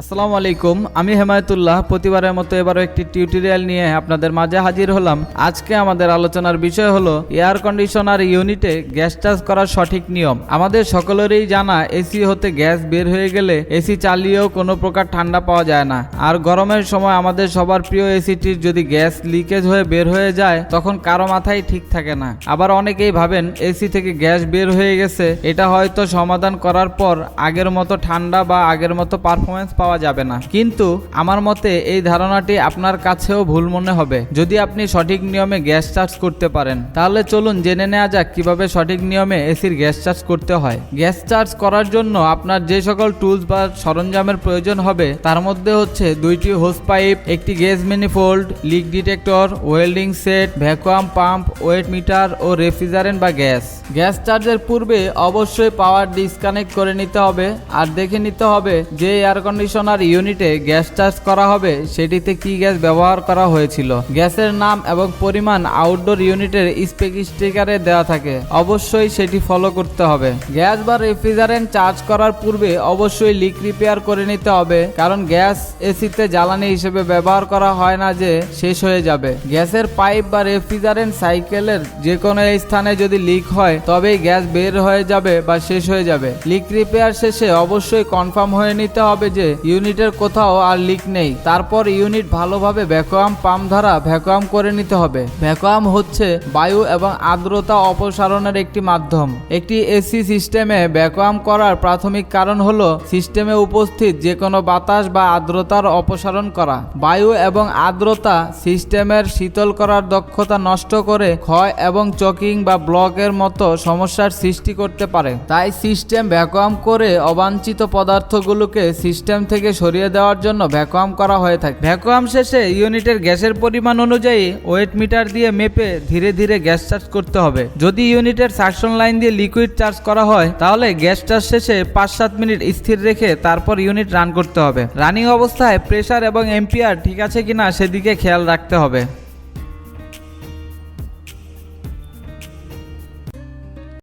আসসালামু আলাইকুম, আমি হেমায়তুল্লাহ। প্রতিবারের মতো এবারও একটি টিউটোরিয়াল নিয়ে আপনাদের মাঝে হাজির হলাম। আজকে আমাদের আলোচনার বিষয় হলো এয়ার কন্ডিশনার ইউনিটে গ্যাস চার্জ করার সঠিক নিয়ম। আমাদের সকলেরই জানা এসি হতে গ্যাস বের হয়ে গেলে এসি চালিয়েও কোনো প্রকার ঠান্ডা পাওয়া যায় না। আর গরমের সময় আমাদের সবার প্রিয় এসিটির যদি গ্যাস লিকেজ হয়ে বের হয়ে যায়, তখন কারও মাথায় ঠিক থাকে না। আবার অনেকেই ভাবেন এসি থেকে গ্যাস বের হয়ে গেছে, এটা হয়তো সমাধান করার পর আগের মতো ঠান্ডা বা আগের মতো পারফরমেন্স পাওয়া যাবে না। কিন্তু আমার মতে এই ধারণাটি আপনার কাছেও ভুল মনে হবে। যদি আপনি সঠিক নিয়মে গ্যাস চার্জ করতে পারেন, তাহলে চলুন জেনে নেওয়া যাক কীভাবে সঠিক নিয়মে এসির গ্যাস চার্জ করতে হয়। গ্যাস চার্জ করার জন্য আপনার যে সকল টুলস বা সরঞ্জামের প্রয়োজন হবে, তার মধ্যে হচ্ছে দুইটি হোস পাইপ, একটি gas manifold leak detector, welding set, vacuum pump, weight meter ও রেফ্রিজারেন্ট বা গ্যাস। গ্যাস চার্জের পূর্বে অবশ্যই পাওয়ার ডিসকানেক্ট করে নিতে হবে, আর দেখে নিতে হবে যে এয়ার কন্ডিশনার ইউনিটে গ্যাস চার্জ করা হবে, সেটিতে কি গ্যাস ব্যবহার করা হয়েছিল? গ্যাসের নাম এবং পরিমাণ আউটডোর ইউনিটের স্পেক স্টিকারে দেওয়া থাকে। অবশ্যই সেটি ফলো করতে হবে। গ্যাস বা রেফ্রিজারেন্ট চার্জ করার পূর্বে অবশ্যই লিক রিপেয়ার করে নিতে হবে, কারণ গ্যাস এসিতে জ্বালানি হিসেবে ব্যবহার করা হয় না যে শেষ হয়ে যাবে। গ্যাসের পাইপ বা রেফ্রিজারেন্ট সাইকেলের যে কোনো স্থানে যদি লিক হয়, তবেই গ্যাস বের হয়ে যাবে বা শেষ হয়ে যাবে। লিক রিপেয়ার শেষে অবশ্যই কনফার্ম হয়ে নিতে হবে যে ইউনিটের কোথাও আর লিক নেই। তারপর ইউনিট ভালোভাবে ভ্যাকুয়াম পাম্প দ্বারা ভ্যাকুয়াম করে নিতে হবে। ভ্যাকুয়াম হচ্ছে বায়ু এবং আর্দ্রতা অপসারণের একটি মাধ্যম। একটি এসি সিস্টেমে ভ্যাকুয়াম করার প্রাথমিক কারণ হল সিস্টেমে উপস্থিত যে কোনো বাতাস বা আর্দ্রতার অপসারণ করা। বায়ু এবং আর্দ্রতা সিস্টেমের শীতল করার দক্ষতা নষ্ট করে ক্ষয় এবং চকিং বা ব্লকের মতো সমস্যার সৃষ্টি করতে পারে। তাই সিস্টেম ভ্যাকুয়াম করে অবাঞ্ছিত পদার্থগুলোকে সিস্টেম থেকে সরিয়ে দেওয়ার জন্য ভ্যাকুয়াম করা হয়ে থাকে। ভ্যাকুয়াম শেষে ইউনিটের গ্যাসের পরিমাণ অনুযায়ী ওয়েট মিটার দিয়ে মেপে ধীরে ধীরে গ্যাস চার্জ করতে হবে। যদি ইউনিটের সাকশন লাইন দিয়ে লিকুইড চার্জ করা হয়, তাহলে গ্যাস চার্জ শেষে পাঁচ সাত মিনিট স্থির রেখে তারপর ইউনিট রান করতে হবে। রানিং অবস্থায় প্রেশার এবং এম্পিয়ার ঠিক আছে কিনা সেদিকে খেয়াল রাখতে হবে।